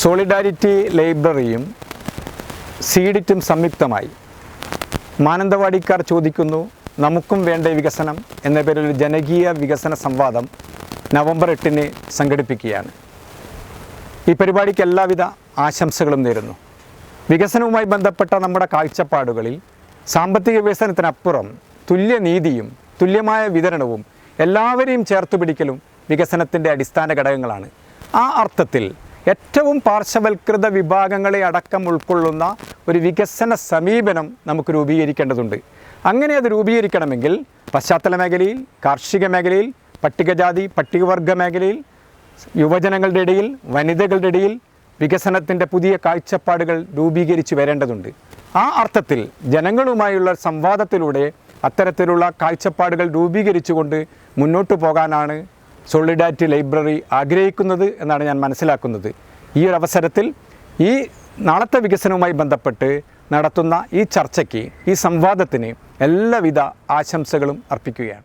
Solidarity ലൈബ്രറിയും സീഡിറ്റും സംയുക്തമായി. മാനന്തവാടിക്കാർ ചോദിക്കുന്നു നമുക്കും വേണ്ട വികസനം? എന്ന പേരിൽ ഒരു ജനകീയ വികസന സംവാദം നവംബർ എട്ടിന് സംഘടിപ്പിക്കുകയാണ്. ഈ പരിപാടിക്ക് എല്ലാവിധ ആശംസകളും നേരുന്നു. വികസനവുമായി ബന്ധപ്പെട്ട നമ്മുടെ കാഴ്ചപ്പാടുകളിൽ സാമ്പത്തിക വികസനത്തിനപ്പുറം തുല്യനീതിയും തുല്യമായ വിതരണവും എല്ലാവരെയും ചേർത്തുപിടിക്കലും വികസനത്തിന്റെ അടിസ്ഥാന ഘടകങ്ങളാണ്. ആ അർത്ഥത്തിൽ ഏറ്റവും പാർശ്വവൽകൃത വിഭാഗങ്ങളെ അടക്കം ഉൾക്കൊള്ളുന്ന ഒരു വികസന സമീപനം നമുക്ക് രൂപീകരിക്കേണ്ടതുണ്ട്. അങ്ങനെ അത് രൂപീകരിക്കണമെങ്കിൽ പശ്ചാത്തല മേഖലയിൽ കാർഷിക മേഖലയിൽ പട്ടികജാതി പട്ടികവർഗ മേഖലയിൽ യുവജനങ്ങളുടെ ഇടയിൽ വനിതകളുടെ ഇടയിൽ വികസനത്തിന്റെ പുതിയ കാഴ്ചപ്പാടുകൾ രൂപീകരിച്ചു വരേണ്ടതുണ്ട്. ആ അർത്ഥത്തിൽ ജനങ്ങളുമായുള്ള സംവാദത്തിലൂടെ അത്തരത്തിലുള്ള കാഴ്ചപ്പാടുകൾ രൂപീകരിച്ചുകൊണ്ട് മുന്നോട്ട് പോകാനാണ് സോളിഡാരിറ്റി ലൈബ്രറി ആഗ്രഹിക്കുന്നത് എന്നാണ് ഞാൻ മനസ്സിലാക്കുന്നത്. ഈ ഒരു അവസരത്തിൽ ഈ നാളത്തെ വികസനവുമായി ബന്ധപ്പെട്ട് നടത്തുന്ന ഈ ചർച്ചയ്ക്ക് ഈ സംവാദത്തിന് എല്ലാവിധ ആശംസകളും അർപ്പിക്കുകയാണ്.